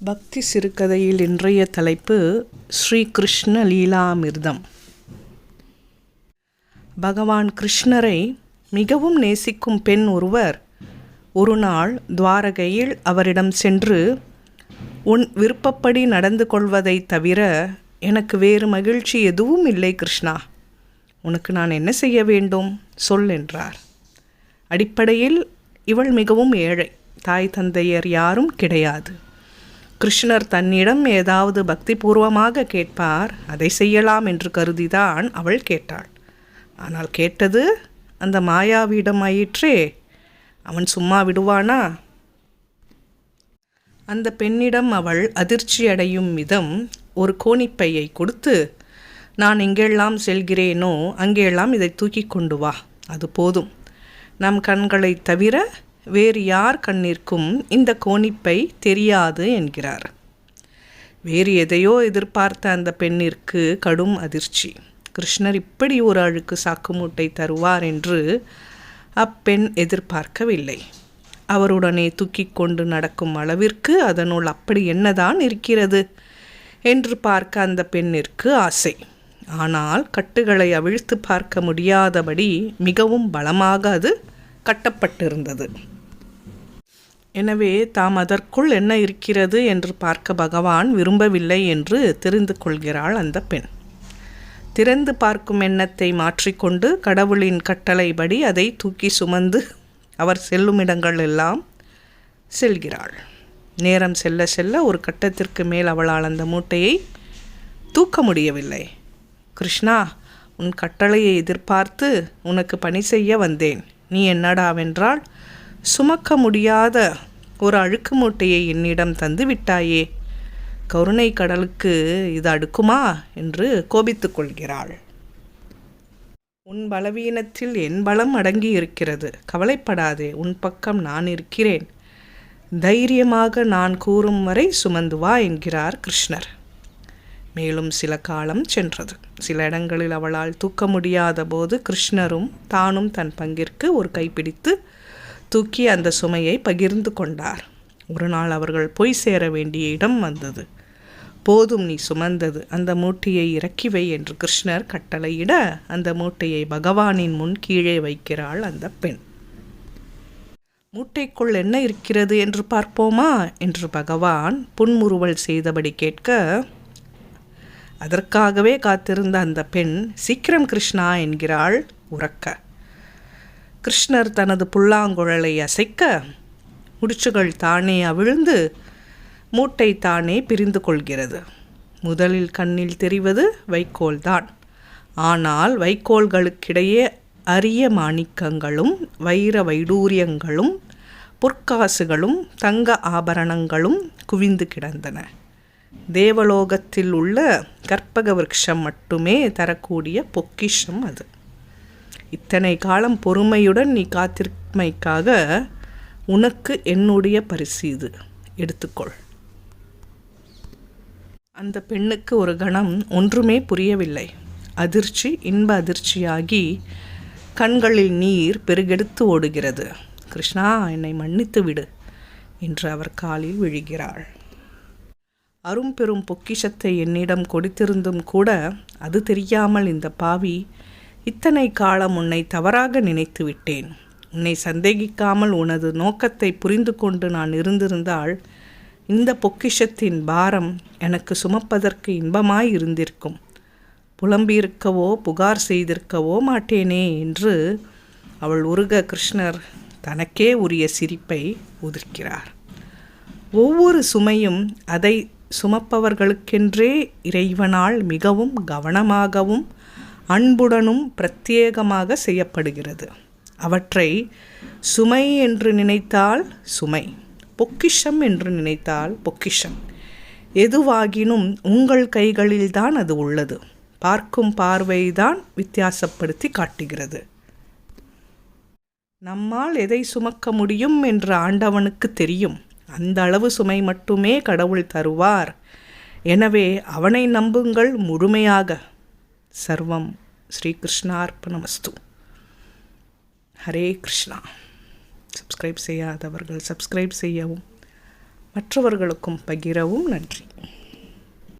பக்தி சிறுகதையில் இன்றைய தலைப்பு ஸ்ரீ கிருஷ்ண லீலாமிர்தம். பகவான் கிருஷ்ணரை மிகவும் நேசிக்கும் பெண் ஒருவர் ஒரு நாள் துவாரகையில் அவரிடம் சென்று உன் விருப்பப்படி நடந்து கொள்வதைத் தவிர எனக்கு வேறு மகிழ்ச்சி எதுவும் இல்லை கிருஷ்ணா. உனக்கு நான் என்ன செய்ய வேண்டும்? சொல் என்றார். அடிப்படையில் இவள் மிகவும் ஏழை. தாய் தந்தையர் யாரும் கிடையாது. கிருஷ்ணர் தன்னிடம் ஏதாவது பக்திபூர்வமாக கேட்பார் அதை செய்யலாம் என்று கருதிதான் அவள் கேட்டாள். ஆனால் கேட்டது அந்த மாயாவிடம் ஆயிற்றே அவன் சும்மா விடுவானா? அந்த பெண்ணிடம் அவள் அதிர்ச்சி அடையும் விதம் ஒரு கோணிப்பையை கொடுத்து நான் எங்கெல்லாம் செல்கிறேனோ அங்கெல்லாம் இதை தூக்கி கொண்டு வா அது போதும். நம் கண்களைத் தவிர வேறு யார் கண்ணிற்கும் இந்த கோணிப்பை தெரியாது என்கிறார். வேறு எதையோ எதிர்பார்த்த அந்த பெண்ணிற்கு கடும் அதிர்ச்சி. கிருஷ்ணர் இப்படி ஒரு அழுக்கு சாக்கு மூட்டை தருவார் என்று அப்பெண் எதிர்பார்க்கவில்லை. அவருடனே தூக்கி கொண்டு நடக்கும் அளவிற்கு அதனுள் அப்படி என்னதான் இருக்கிறது என்று பார்க்க அந்த பெண்ணிற்கு ஆசை. ஆனால் கட்டுகளை அவிழ்த்து பார்க்க முடியாதபடி மிகவும் பலமாக அது கட்டப்பட்டிருந்தது. எனவே தாம் அதற்குள் என்ன இருக்கிறது என்று பார்க்க பகவான் விரும்பவில்லை என்று தெரிந்து கொள்கிறாள் அந்த பெண். திறந்து பார்க்கும் எண்ணத்தை மாற்றிக்கொண்டு கடவுளின் கட்டளைப்படி அதை தூக்கி சுமந்து அவர் செல்லும் இடங்கள் எல்லாம் செல்கிறாள். நேரம் செல்ல செல்ல ஒரு கட்டத்திற்கு மேல் அவளால் அந்த மூட்டையை தூக்க முடியவில்லை. கிருஷ்ணா உன் கட்டளையை எதிர்பார்த்து உனக்கு பணி செய்ய வந்தேன். நீ என்னடாவென்றால் சுமக்க முடியாத ஒரு அழுக்கு மூட்டையை என்னிடம் தந்து விட்டாயே. கருணை கடலுக்கு இது அடுக்குமா? என்று கோபித்துக் கொள்கிறாள். உன் பலவீனத்தில் என் பலம் அடங்கி இருக்கிறது கவலைப்படாதே உன் பக்கம் நான் இருக்கிறேன். தைரியமாக நான் கூறும் வரை சுமந்து வா என்கிறார் கிருஷ்ணர். மேலும் சில காலம் சென்றது. சில இடங்களில் அவளால் தூக்க முடியாத போது கிருஷ்ணரும் தானும் தன் பங்கிற்கு ஒரு கைப்பிடித்து தூக்கி அந்த சுமையை பகிர்ந்து கொண்டார். ஒரு நாள் அவர்கள் போய் சேர வேண்டிய இடம் வந்தது. போதும் நீ சுமந்தது. அந்த மூட்டையை இறக்கி வை என்று கிருஷ்ணர் கட்டளையிட அந்த மூட்டையை பகவானின் முன் கீழே வைக்கிறாள் அந்த பெண். மூட்டைக்குள் என்ன இருக்கிறது என்று பார்ப்போமா? என்று பகவான் புன்முறுவல் செய்தபடி கேட்க அதற்காகவே காத்திருந்த அந்த பெண் சீக்கிரம் கிருஷ்ணா என்கிறாள் உறக்க. கிருஷ்ணர் தனது புல்லாங்குழலை அசைக்க முடிச்சுகள் தானே அவிழ்ந்து மூட்டை தானே பிரிந்து கொள்கிறது. முதலில் கண்ணில் தெரிவது வைக்கோல்தான் ஆனால் வைக்கோல்களுக்கிடையே அரிய மாணிக்கங்களும் வைர வைடூரியங்களும் பொற்காசுகளும் தங்க ஆபரணங்களும் குவிந்து கிடந்தன. தேவலோகத்தில் உள்ள கற்பக விருட்சம் மட்டுமே தரக்கூடிய பொக்கிஷம் அது. இத்தனை காலம் பொறுமையுடன் நீ காத்திருமைக்காக உனக்கு என்னுடைய பரிசு இது. எடுத்துக்கொள். அந்த பெண்ணுக்கு ஒரு கணம் ஒன்றுமே புரியவில்லை. அதிர்ச்சி இன்ப அதிர்ச்சியாகி கண்களில் நீர் பெருகெடுத்து ஓடுகிறது. கிருஷ்ணா என்னை மன்னித்து விடு என்று அவர் காலில் விழுகிறாள். அரும்பெரும் பொக்கிஷத்தை என்னிடம் கொடுத்திருந்தும் கூட அது தெரியாமல் இந்த பாவி இத்தனை காலம் உன்னை தவறாக நினைத்து விட்டேன். உன்னை சந்தேகிக்காமல் உனது நோக்கத்தை புரிந்து கொண்டு நான் இருந்திருந்தால் இந்த பொக்கிஷத்தின் பாரம் எனக்கு சுமப்பதற்கு இன்பமாய் இருந்திருக்கும். புலம்பியிருக்கவோ புகார் செய்திருக்கவோ மாட்டேனே என்று அவள் உருக கிருஷ்ணர் தனக்கே உரிய சிரிப்பை உதிர்க்கிறார். ஒவ்வொரு சுமையும் அதை சுமப்பவர்களுக்கென்றே இறைவனால் மிகவும் கவனமாகவும் அன்புடனும் பிரத்யேகமாக செய்யப்படுகிறது. அவற்றை சுமை என்று நினைத்தால் சுமை பொக்கிஷம் என்று நினைத்தால் பொக்கிஷம். எதுவாகினும் உங்கள் கைகளில்தான் அது உள்ளது. பார்க்கும் பார்வைதான் வித்தியாசப்படுத்தி காட்டுகிறது. நம்மால் எதை சுமக்க முடியும் என்று ஆண்டவனுக்கு தெரியும். அந்த அளவு சுமை மட்டுமே கடவுள் தருவார். எனவே அவனை நம்புங்கள் முழுமையாக. சர்வம். ஸ்ரீகிருஷ்ணார்ப்பணமஸ்து ஹரே கிருஷ்ணா. சப்ஸ்கிரைப் செய்யாதவர்கள் சப்ஸ்கிரைப் செய்யவும் மற்றவர்களுக்கும் பகிரவும் நன்றி.